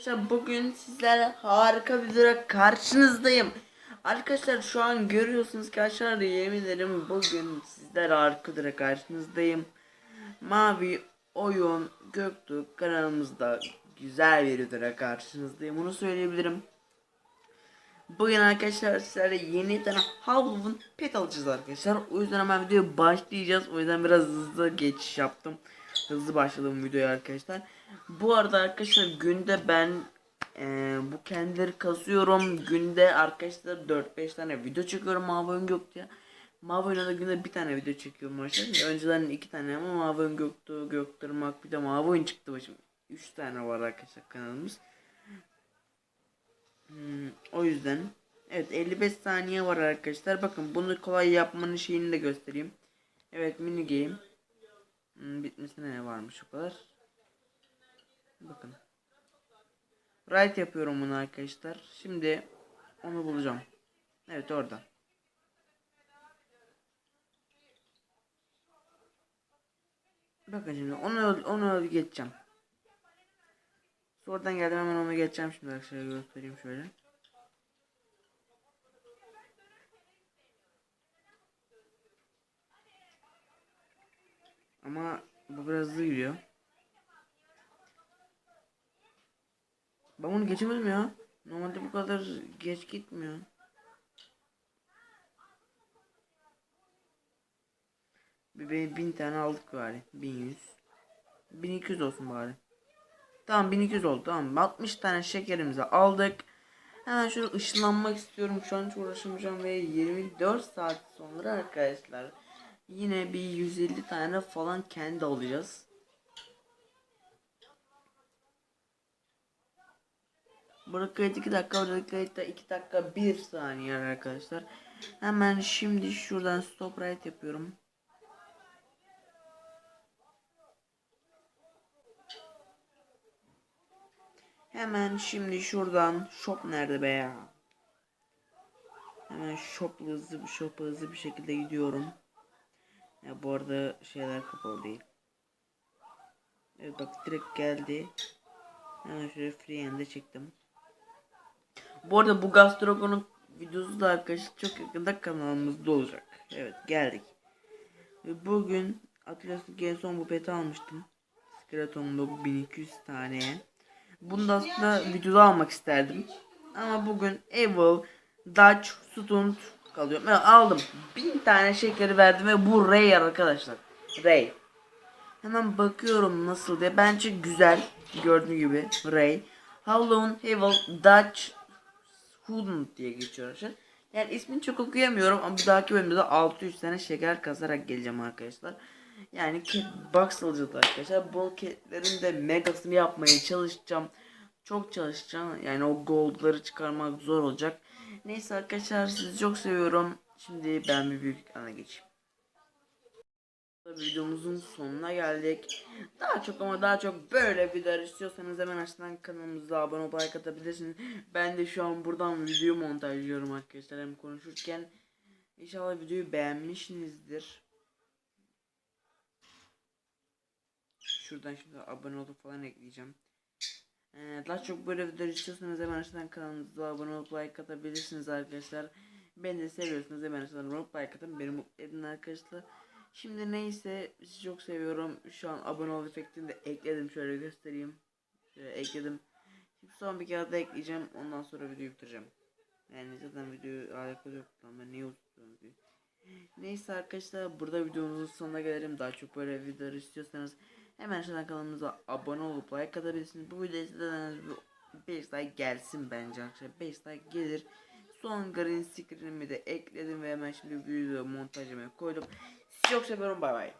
Arkadaşlar bugün sizlerle harika bir videoda karşınızdayım. Arkadaşlar şu an görüyorsunuz ki aşağıda yemin ederim bugün sizlerle harika bir karşınızdayım. Mavi Oyun Göktuğ kanalımızda güzel bir videoda karşınızdayım. Bunu söyleyebilirim. Bugün arkadaşlar sizlerle yeni tane Halloween pet alacağız arkadaşlar. O yüzden hemen videoya başlayacağız. O yüzden biraz hızlı geçiş yaptım. Hızlı başladım videoya arkadaşlar. Bu arada arkadaşlar günde ben e, bu kendileri kasıyorum. Günde arkadaşlar 4-5 tane video çekiyorum Mavi Oyun Göktuğ'a. Mavi Oyun'a günde bir tane video çekiyorum arkadaşlar. Önceden iki tane ama Mavi Oyun Göktürmak bir de Mavi Oyun çıktı başım. 3 tane var arkadaşlar kanalımız. Hmm, o yüzden evet 55 saniye var arkadaşlar. Bakın bunu kolay yapmanın şeyini de göstereyim. Evet mini game. Hmm, bitmesine ne varmış o kadar. Bakın. Right yapıyorum bunu arkadaşlar. Şimdi onu bulacağım. Evet orada. Bakın şimdi onu onu geçeceğim. Sonradan geldim hemen onu geçeceğim şimdi arkadaşlar göstereyim şöyle. Ama bu biraz hızlı gidiyor. Ben bunu geçemedim ya. Normalde bu kadar geç gitmiyor. Bir bin, tane aldık bari. 1100. 1200 olsun bari. Tamam 1200 oldu tamam. 60 tane şekerimizi aldık. Hemen şöyle ışınlanmak istiyorum. Şu an hiç uğraşamayacağım ve 24 saat sonra arkadaşlar yine bir 150 tane falan kendi alacağız. Burada kayıt 2 dakika, burada kayıtta 2 dakika 1 saniye arkadaşlar. Hemen şimdi şuradan stop right yapıyorum. Hemen şimdi şuradan shop nerede be ya? Hemen shop hızlı bir shop hızlı bir şekilde gidiyorum. Ya bu arada şeyler kapalı değil. Evet bak direkt geldi. Hemen şöyle freehand'e çektim. Bu arada bu Gastrogon'un videosu da arkadaşlar çok yakında kanalımızda olacak. Evet geldik. Ve bugün Atlas'ın en son bu peti almıştım. Skeleton'da 1200 taneye. Bunu da aslında videoda almak isterdim. Ama bugün Evil, Dutch, Stunt kalıyor. Ben aldım. Bin tane şekeri verdim ve bu Ray arkadaşlar. Ray. Hemen bakıyorum nasıl diye. Bence güzel. Gördüğün gibi Ray. Halloween, Evil, Dutch, Student diye geçiyor arkadaşlar. Yani ismini çok okuyamıyorum ama bir dahaki bölümde 600 tane şeker kazarak geleceğim arkadaşlar. Yani box alacağız arkadaşlar. Bu catlerin de megasını yapmaya çalışacağım. Çok çalışacağım. Yani o goldları çıkarmak zor olacak. Neyse arkadaşlar sizi çok seviyorum. Şimdi ben bir büyük ekrana geçeyim. Videomuzun sonuna geldik. Daha çok ama daha çok böyle videolar istiyorsanız hemen aşağıdan kanalımıza abone olup like atabilirsiniz. Ben de şu an buradan video montajlıyorum arkadaşlar hem konuşurken. İnşallah videoyu beğenmişsinizdir. Şuradan şimdi abone olup falan ekleyeceğim. Ee, daha çok böyle videolar istiyorsanız hemen aşağıdan kanalımıza abone olup like atabilirsiniz arkadaşlar. Beni de seviyorsunuz hemen aşağıdan like atın. Beni mutlu edin arkadaşlar. Şimdi neyse sizi çok seviyorum. Şu an abone ol efektini de ekledim. Şöyle göstereyim. Şöyle ekledim. Şimdi son bir daha ekleyeceğim. Ondan sonra videoyu bitireceğim. Yani zaten video alakalı yok. Ben niye unutuyorum videoyu. Neyse arkadaşlar burada videomuzun sonuna gelelim. Daha çok böyle videolar istiyorsanız hemen aşağıdan kanalımıza abone olup like atabilirsiniz. Bu videoya sizlerden 5 like gelsin bence arkadaşlar. 5 like gelir. Son green screen'imi de ekledim ve hemen şimdi video montajıma koydum. Çok seviyorum bay bay.